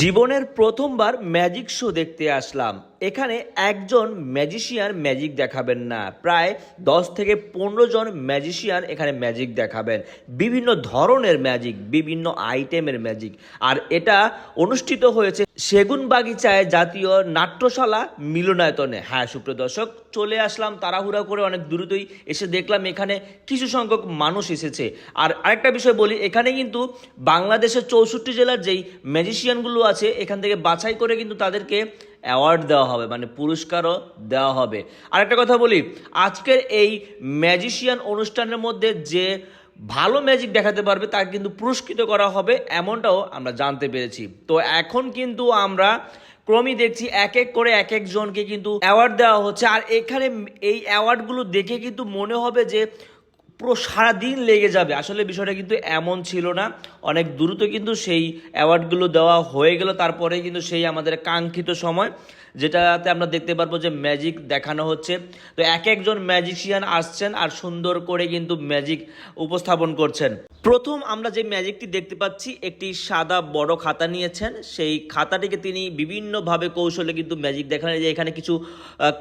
জীবনের প্রথমবার magic show দেখতে আসলাম। এখানে একজন ম্যাজিশিয়ান ম্যাজিক দেখাবেন না। প্রায় দশ থেকে পনেরো জন ম্যাজিশিয়ান এখানে ম্যাজিক দেখাবেন। বিভিন্ন ধরনের ম্যাজিক, বিভিন্ন আইটেমের ম্যাজিক। আর এটা অনুষ্ঠিত হয়েছে সেগুন বাগিচায় জাতীয় নাট্যশালা মিলনায়তনে। হ্যাঁ সুপ্রিয় দর্শক, চলে আসলাম তাড়াহুড়া করে, অনেক দ্রুতই এসে দেখলাম এখানে কিছু সংখ্যক মানুষ এসেছে। আর আরেকটা বিষয় বলি, এখানে কিন্তু বাংলাদেশের চৌষট্টি জেলার যেই ম্যাজিশিয়ানগুলো আছে, এখান থেকে বাছাই করে কিন্তু তাদেরকে অ্যাওয়ার্ড দেওয়া হবে মানে পুরস্কারও দেওয়া হবে। আরেকটা কথা বলি, আজকের এই ম্যাজিশিয়ান অনুষ্ঠানের মধ্যে যে ভালো ম্যাজিক দেখাতে পারবে, তাকে কিন্তু পুরস্কৃত করা হবে, এমনটাও আমরা জানতে পেরেছি। তো এখন কিন্তু আমরা ক্রমই দেখছি এক এক করে এক একজনকে কিন্তু অ্যাওয়ার্ড দেওয়া হচ্ছে, আর এখানে এই অ্যাওয়ার্ডগুলো দেখে কিন্তু মনে হবে যে পুরো সারাদিন লেগে যাবে। আসলে বিষয়টা কিন্তু এমন ছিল না। অনেক দ্রুত কিন্তু সেই অ্যাওয়ার্ডগুলো দেওয়া হয়ে গেল। তারপরে কিন্তু সেই আমাদের কাঙ্ক্ষিত সময়। যেটাতে আমরা দেখতে পারব যে ম্যাজিক দেখানো হচ্ছে। তো এক একজন ম্যাজিশিয়ান আসছেন আর সুন্দর করে কিন্তু ম্যাজিক উপস্থাপন করছেন। প্রথম আমরা যে ম্যাজিকটি দেখতে পাচ্ছি, একটি সাদা বড় খাতা নিয়েছেন। সেই খাতাটিকে তিনি বিভিন্নভাবে কৌশলে কিন্তু ম্যাজিক দেখান যে এখানে কিছু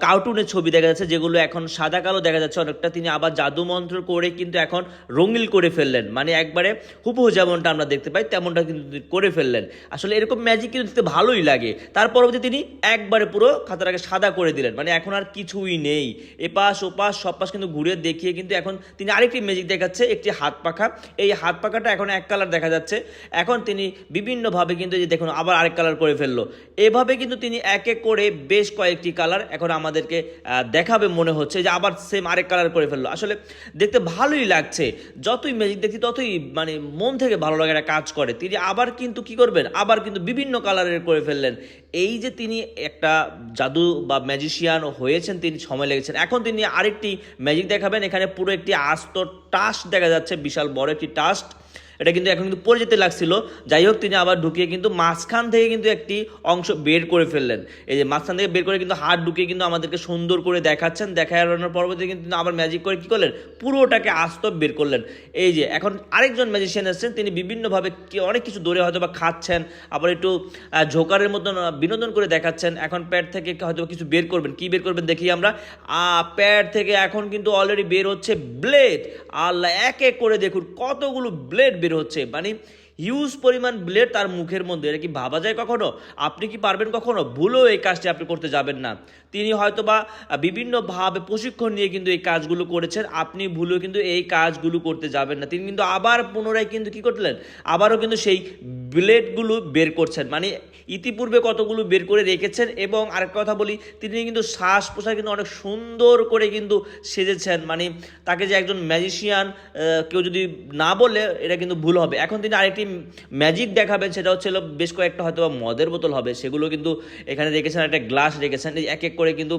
কার্টুনের ছবি দেখা যাচ্ছে, যেগুলো এখন সাদা কালো দেখা যাচ্ছে। অনেকটা তিনি আবার জাদু মন্ত্র করে কিন্তু এখন রঙিল করে ফেললেন। মানে একবারে হুবহু যেমনটা আমরা দেখতে পাই, তেমনটা কিন্তু করে ফেললেন। আসলে এরকম ম্যাজিক কিন্তু দেখতে ভালোই লাগে। তার পরবর্তী তিনি একবারে পুরো খাতাটাকে সাদা করে দিলেন। মানে এখন আর কিছুই নেই। এপাশ, ওপাশ, সব পাশ কিন্তু ঘুরে দেখিয়ে কিন্তু এখন তিনি আরেকটি ম্যাজিক দেখাচ্ছে, একটি হাত পাখা। এই হাত পাখাটা এখন এক কালার দেখা যাচ্ছে। এখন তিনি বিভিন্নভাবে কিন্তু যে দেখুন, আবার আরেক কালার করে ফেলল। এভাবে কিন্তু তিনি এক এক করে বেশ কয়েকটি কালার এখন আমাদেরকে দেখাবে মনে হচ্ছে যে আবার সেম আরেক কালার করে ফেলল। আসলে দেখতে ভালোই লাগছে। যতই ম্যাজিক দেখি ততই মানে মন থেকে ভালো লাগার কাজ করে। তিনি আবার কিন্তু কি করবেন? আবার কিন্তু বিভিন্ন কালারের করে ফেললেন। এই যে তিনি একটা জাদু বা ম্যাজিশিয়ান হয়েছেন, তিনি সময় লেগেছেন। এখন তিনি আরেকটি ম্যাজিক দেখাবেন। এখানে পুরো একটি আস্ত টাস্ট দেখা যাচ্ছে, বিশাল বড় একটি টাস্ট এটা কিন্তু এখন কিন্তু পড়ে যেতে লাগছিল। যাই হোক, তিনি আবার ঢুকিয়ে কিন্তু মাঝখান থেকে কিন্তু একটি অংশ বের করে ফেললেন। এই যে মাঝখান থেকে বের করে কিন্তু হাত ঢুকিয়ে কিন্তু আমাদেরকে সুন্দর করে দেখাচ্ছেন। দেখানোর পরবর্তী কিন্তু আবার ম্যাজিক করে কী করলেন? পুরোটাকে আস্ত বের করলেন। এই যে এখন আরেকজন ম্যাজিশিয়ান এসেছেন, তিনি বিভিন্নভাবে কি অনেক কিছু দৌড়ে হয়তো বা খাচ্ছেন, আবার একটু ঝোকারের মতন বিনোদন করে দেখাচ্ছেন। এখন প্যাড থেকে হয়তো কিছু বের করবেন। কি বের করবেন দেখি আমরা। প্যাড থেকে এখন কিন্তু অলরেডি বের হচ্ছে ব্লেড আল্লাহ, এক এক করে দেখুন, কতগুলো ব্লেড বের হচ্ছে। মানে হিউজ পরিমাণ ব্লেড তার মুখের মধ্যে। এটা কি ভাবা যায় কখনো? আপনি কি পারবেন কখনো? ভুলেও এই কাজটি আপনি করতে যাবেন না। তিনি হয়তো বা বিভিন্নভাবে প্রশিক্ষণ নিয়ে কিন্তু এই কাজগুলো করেছেন। আপনি ভুলেও কিন্তু এই কাজগুলো করতে যাবেন না। তিনি কিন্তু আবার পুনরায় কিন্তু কি করলেন? আবারও কিন্তু সেই ব্লেডগুলো বের করছেন। মানে ইতিপূর্বে কতগুলো বের করে রেখেছেন এবং আরেক কথা বলি, তিনি কিন্তু শ্বাস প্রশ্বাস কিন্তু অনেক সুন্দর করে কিন্তু সেজেছেন। মানে তাকে যে একজন ম্যাজিশিয়ান কেউ যদি না বলে, এটা কিন্তু ভুল হবে। এখন তিনি আরেকটি ম্যাজিক দেখাবেন, সেটা হচ্ছে বেশ কয়েকটা হয়তো বা মদের বোতল হবে, সেগুলো কিন্তু এখানে রেখেছেন, একটা গ্লাস রেখেছেন এক এক করে কিন্তু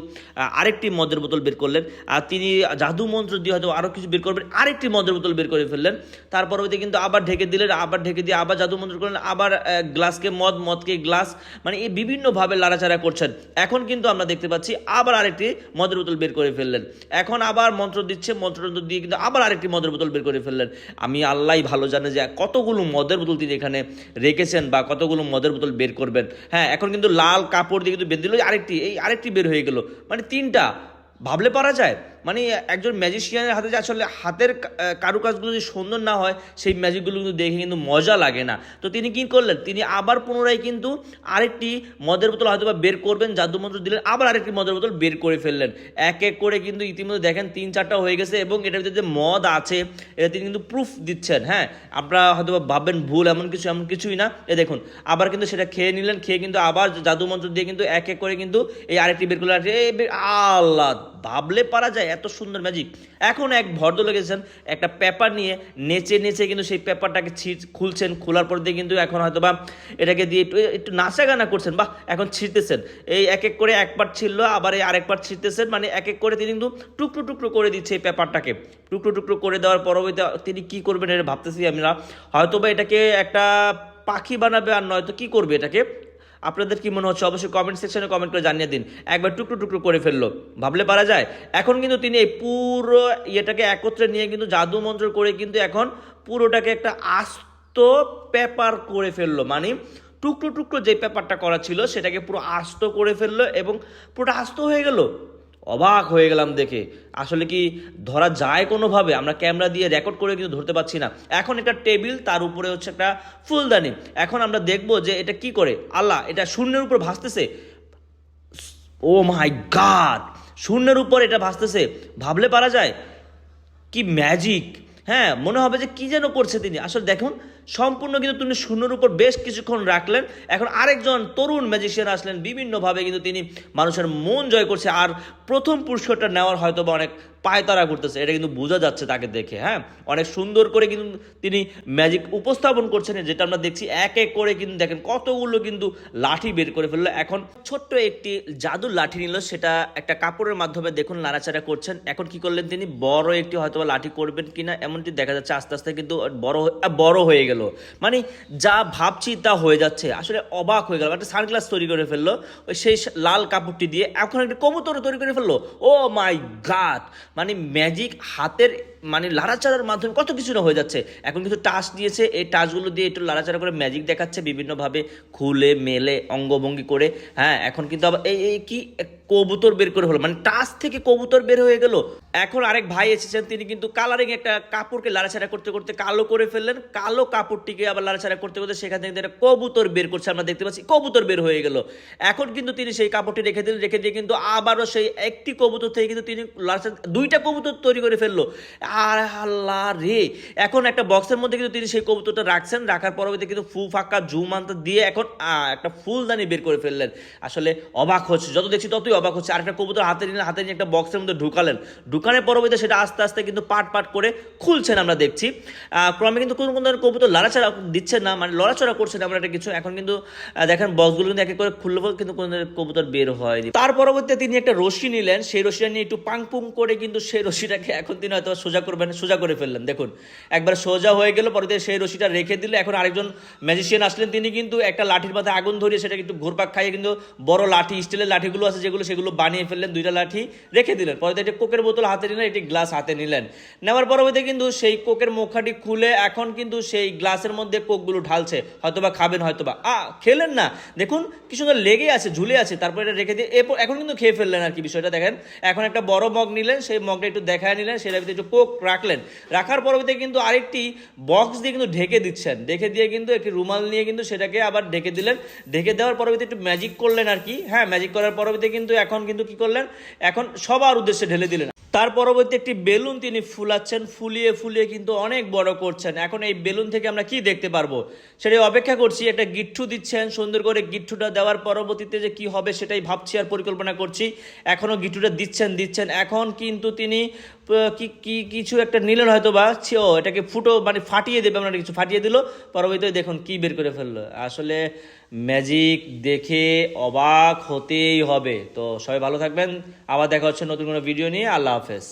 আরেকটি মদের বোতল বের করলেন। আর তিনি জাদু মন্ত্র দিয়ে হয়তো আরও কিছু বের করবেন, আরেকটি মদের বোতল বের করে ফেললেন। তার পরবর্তী কিন্তু আবার ঢেকে দিলেন, আবার ঢেকে দিয়ে আবার জাদু মন্ত্র করলেন আবার গ্লাসকে মদ, মদকে গ্লাস মানে এই বিভিন্নভাবে লাড়াচাড়া করছেন। এখন কিন্তু আমরা দেখতে পাচ্ছি আবার আরেকটি মদের বোতল বের করে ফেললেন। এখন আবার মন্ত্র দিচ্ছে মন্ত্র টন্ত্র দিয়ে কিন্তু আবার আরেকটি মদের বোতল বের করে ফেললেন। আমি আল্লাহ ভালো জানে যে কতগুলো মদের বোতল তিনি এখানে রেখেছেন বা কতগুলো মদের বোতল বের করবেন। হ্যাঁ এখন কিন্তু লাল কাপড় দিয়ে কিন্তু বেঁধে দিল আরেকটি, এই আরেকটি বের হয়ে গেল। মানে তিনটা, ভাবলে পারা যায়? মানে একজন ম্যাজিশিয়ানের হাতে যে আসলে হাতের কারুকাজগুলো যদি সুন্দর না হয়, সেই ম্যাজিকগুলো কিন্তু দেখে কিন্তু মজা লাগে না। তো তিনি কি করলেন? তিনি আবার পুনরায় কিন্তু আরেকটি মদের বোতল হয়তো বা বের করবেন জাদু মন্ত্র দিলেন, আবার আরেকটি মদের বোতল বের করে ফেললেন। এক এক করে কিন্তু ইতিমধ্যে দেখেন তিন চারটা হয়ে গেছে এবং এটার ভিতরে যে মদ আছে এটা তিনি কিন্তু প্রুফ দিচ্ছেন হ্যাঁ? আপনারা হয়তো বা ভাববেন ভুল, এমন কিছু, এমন কিছুই না। এ দেখুন, আবার কিন্তু সেটা খেয়ে নিলেন, খেয়ে কিন্তু আবার জাদু মন্ত্র দিয়ে কিন্তু এক এক করে কিন্তু এই আরেকটি বের করলেন আল্লাহ, ভাবলে পারা যায়। এত সুন্দর ম্যাজিক এখন এক ভদ্রলোক এসেছেন, একটা পেপার নিয়ে নেচে নেচে কিন্তু সেই পেপারটাকে ছিট খুলছেন, খোলার পর দিয়ে কিন্তু এখন হয়তো বা এটাকে দিয়ে একটু একটু নাচা গানা করছেন বা এখন ছিঁড়তেছেন। এই এক এক করে এক পার্ট ছিল আবার এই আরেক পার্ট ছিঁড়তেছেন মানে এক এক করে তিনি কিন্তু টুকরো টুকরো করে দিচ্ছে এই পেপারটাকে টুকরো টুকরো করে দেওয়ার পরবর্তীতে তিনি কী করবেন এটা ভাবতেছি আমরা। হয়তো বা এটাকে একটা পাখি বানাবে আর নয়তো কি করবে এটাকে? আপনাদের কি মনে হচ্ছে? অবশ্যই কমেন্ট সেকশনে কমেন্ট করে জানিয়ে দিন। একবার টুকরো টুকরো করে ফেলল। ভাবলে পারা যায়। এখন কিন্তু তিনি এই পুরো ইয়েটাকে একত্রে নিয়ে কিন্তু জাদু মন্ত্র করে কিন্তু এখন পুরোটাকে একটা আস্ত পেপার করে ফেলল। মানে টুকরো টুকরো যে পেপারটা করা ছিল, সেটাকে পুরো আস্ত করে ফেলল এবং পুরোটা আস্ত হয়ে গেল। অবাক হয়ে গেলাম দেখে। আসলে কি ধরা যায় কোনোভাবে? আমরা ক্যামেরা দিয়ে রেকর্ড করে কিন্তু ধরতে পারছি না। এখন একটা টেবিল, তার উপরে হচ্ছে একটা ফুলদানি। এখন আমরা দেখব যে এটা কি করে? আল্লাহ, এটা শূন্যের উপর ভাসতেছে? ও মাই গাড শূন্যের উপর এটা ভাসতেছে? ভাবলে পারা যায়? কি ম্যাজিক হ্যাঁ মনে হবে যে কি যেন করছে তিনি। আসলে দেখুন সম্পূর্ণ কিন্তু তিনি শূন্যের উপর বেশ কিছুক্ষণ রাখলেন। এখন আরেকজন তরুণ ম্যাজিশিয়ান আসলেন, বিভিন্নভাবে কিন্তু তিনি মানুষের মন জয় করছে। আর প্রথম পুরস্কারটা নেওয়ার হয়তো বা অনেক পায়তারা করতেছে, এটা কিন্তু বোঝা যাচ্ছে তাকে দেখে হ্যাঁ? অনেক সুন্দর করে কিন্তু তিনি ম্যাজিক উপস্থাপন করছেন, যেটা আমরা দেখছি এক এক করে কিন্তু দেখেন কতগুলো কিন্তু লাঠি বের করে ফেলল। এখন ছোট্ট একটি জাদুর লাঠি নিল, সেটা একটা কাপড়ের মাধ্যমে দেখুন নাড়াচাড়া করছেন। এখন কি করলেন তিনি? বড় একটি হয়তো লাঠি করবেন কিনা, এমনটি দেখা যাচ্ছে আস্তে আস্তে কিন্তু বড় বড় হয়ে গেল। মানে যা ভাবছি তা হয়ে যাচ্ছে। আসলে অবাক হয়ে গেল একটা সানগ্লাস তৈরি করে ফেলল। ওই সেই লাল কাপড়টি দিয়ে এখন একটা কবুতর তৈরি করে ফেলল। ও মাই গাড! মানে ম্যাজিক হাতের মানে লাড়াচাড়ার মাধ্যমে কত কিছু না হয়ে যাচ্ছে। এখন কিন্তু টাচ দিয়েছে। এই টাচগুলো দিয়ে একটু লাড়াচাড়া করে ম্যাজিক দেখাচ্ছে বিভিন্নভাবে। খুলে, মেলে, অঙ্গভঙ্গি করে। হ্যাঁ এখন কিন্তু আবার এই কি কবুতর বের করে হলো মানে টাচ থেকে কবুতর বের হয়ে গেল। এখন আরেক ভাই এসেছেন, তিনি কিন্তু কালারিং একটা কাপড়কে লাড়াছাড়া করতে করতে কালো করে ফেললেন। কালো কাপড়টিকে আবার লাড়াছাড়া করতে করতে সেখান থেকে একটা কবুতর বের করছে, আমরা দেখতে পাচ্ছি কবুতর বের হয়ে গেল। এখন কিন্তু তিনি সেই কাপড়টি রেখে দিলেন, রেখে দিয়ে কিন্তু আবারও সেই একটি কবুতর থেকে কিন্তু তিনি লাড়াচাড়া দুইটা কবুতর তৈরি করে ফেলল। আর আল্লাহ রে! এখন একটা বক্সের মধ্যে কিন্তু তিনি সেই কবুতরটা রাখছেন, রাখার পরবর্তী কিন্তু ফু ফাঁকা জুম আনতে দিয়ে এখন একটা ফুলদানি বের করে ফেললেন। আসলে অবাক হচ্ছে, যত দেখছি ততই অবাক হচ্ছে। আর একটা কবুতর হাতে নিলেন, হাতে নিয়ে একটা বক্সের মধ্যে ঢুকালেন। ঢুকানোর পরবর্তীতে সেটা আস্তে আস্তে কিন্তু পাট পাট করে খুলছেন আমরা দেখছি। ক্রমে কিন্তু কোনো কোনো কবুতর লাড়াচাড়া দিচ্ছে না মানে লড়াচড়া করছে না আমরা একটা কিছু। এখন কিন্তু দেখেন, বক্সগুলো কিন্তু এক এক করে খুললে কিন্তু কোনো কবুতর বের হয়নি তার পরবর্তীতে তিনি একটা রশি নিলেন। সেই রশিটা নিয়ে একটু পাং পুং করে কিন্তু সেই রশিটাকে এখন তিনি হয়তো সোজা করবেন, সোজা করে ফেললেন। দেখুন, একবার সোজা হয়ে গেল, পরবর্তীতে সেই রশিটা রেখে দিলে এখন আরেকজন ম্যাজিশিয়ান আসলেন। তিনি কিন্তু একটা লাঠির মাথায় আগুন ধরিয়ে সেটাকে একটু ঘুরপাক খাইয়ে কিন্তু বড় লাঠি স্টিলের লাঠিগুলো আছে যেগুলো সেগুলো বানিয়ে ফেললেন। দুইটা লাঠি রেখে দিলেন। পরে একটি কোকের বোতল হাতে নিলেন, একটি গ্লাস হাতে নিলেন। নেওয়ার পরবর্তীতে কিন্তু সেই কোকের মুখাটি খুলে এখন কিন্তু সেই গ্লাসের মধ্যে কোকগুলো ঢালছে। হয়তোবা খাবেন, হয়তোবা। আ, খেলেন না। দেখুন, কি সুন্দর লেগে আছে, ঝুলে আছে। তারপরে এটা রেখে দিয়ে এরপর এখন কিন্তু খেয়ে ফেললেন আর কি বিষয়টা, দেখেন। এখন একটা বড় মগ নিলেন, সেই মগটা একটু দেখায় নিলেন, সেটার ভিতরে একটু কোক রাখলেন। রাখার পরবর্তীতে কিন্তু আরেকটি বক্স দিয়ে কিন্তু ঢেকে দিচ্ছেন। ঢেকে দিয়ে কিন্তু একটি রুমাল নিয়ে কিন্তু সেটাকে আবার ঢেকে দিলেন। ঢেকে দেওয়ার পরবর্তীতে একটু ম্যাজিক করলেন আর কি। হ্যাঁ ম্যাজিক করার পরবর্তীতে কিন্তু এখন কিন্তু কি করলেন? এখন সবার উদ্দেশ্যে ঢেলে দিলেন। তার পরবর্তী একটি বেলুন তিনি ফুলাচ্ছেন, ফুলিয়ে ফুলিয়ে কিন্তু অনেক বড় করছেন। এখন এই বেলুন থেকে আমরা কি দেখতে পারব? সেটাই অপেক্ষা করছি, একটা গিট্টু দিচ্ছেন, সুন্দর করে গিট্টুটা দেওয়ার পরবর্তীতে যে কি হবে সেটাই ভাবছি আর পরিকল্পনা করছি। এখনও গিট্টুটা দিচ্ছেন দিচ্ছেন। এখন কিন্তু তিনি কি কি, কিছু একটা নিলেন হয়তো বা ছিও ও, এটাকে ফুটো মানে ফাটিয়ে দেবে, আমরা কিছু ফাটিয়ে দিল, পরবর্তীতে দেখুন কি বের করে ফেলল। আসলে ম্যাজিক দেখে অবাক হতেই হবে। তো সবাই ভালো থাকবেন, আবার দেখা হচ্ছে নতুন কোনো ভিডিও নিয়ে, আল্লাহ হাফেজ।